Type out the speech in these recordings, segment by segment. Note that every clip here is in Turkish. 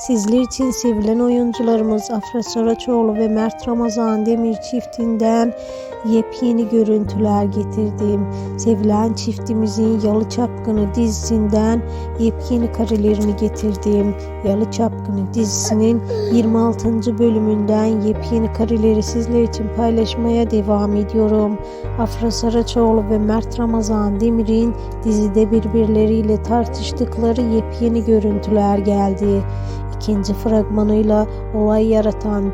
Sizler için sevilen oyuncularımız Afra Saraçoğlu ve Mert Ramazan Demir çiftinden yepyeni görüntüler getirdim. Sevilen çiftimizin Yalı Çapkını dizisinden yepyeni karelerini getirdim. Yalı Çapkını dizisinin 26. bölümünden yepyeni kareleri sizler için paylaşmaya devam ediyorum. Afra Saraçoğlu ve Mert Ramazan Demir'in dizide birbirleriyle tartıştıkları yepyeni görüntüler geldi. İkinci fragmanıyla olay yaratan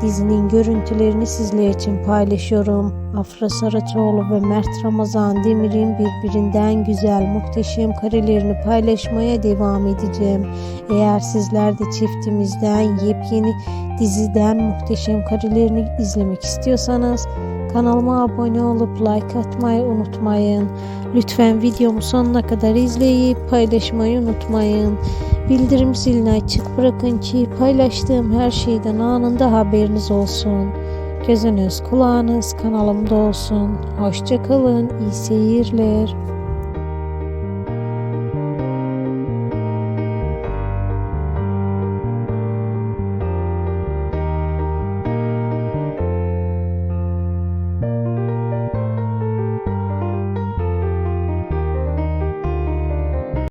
dizinin görüntülerini sizler için paylaşıyorum. Afra Saraçoğlu ve Mert Ramazan Demir'in birbirinden güzel, muhteşem karelerini paylaşmaya devam edeceğim. Eğer sizler de çiftimizden yepyeni diziden muhteşem karelerini izlemek istiyorsanız Kanalıma abone olup like atmayı unutmayın. Lütfen videomu sonuna kadar izleyip paylaşmayı unutmayın. Bildirim zilini açık bırakın ki paylaştığım her şeyden anında haberiniz olsun. Gözünüz kulağınız kanalımda olsun. Hoşçakalın, iyi seyirler.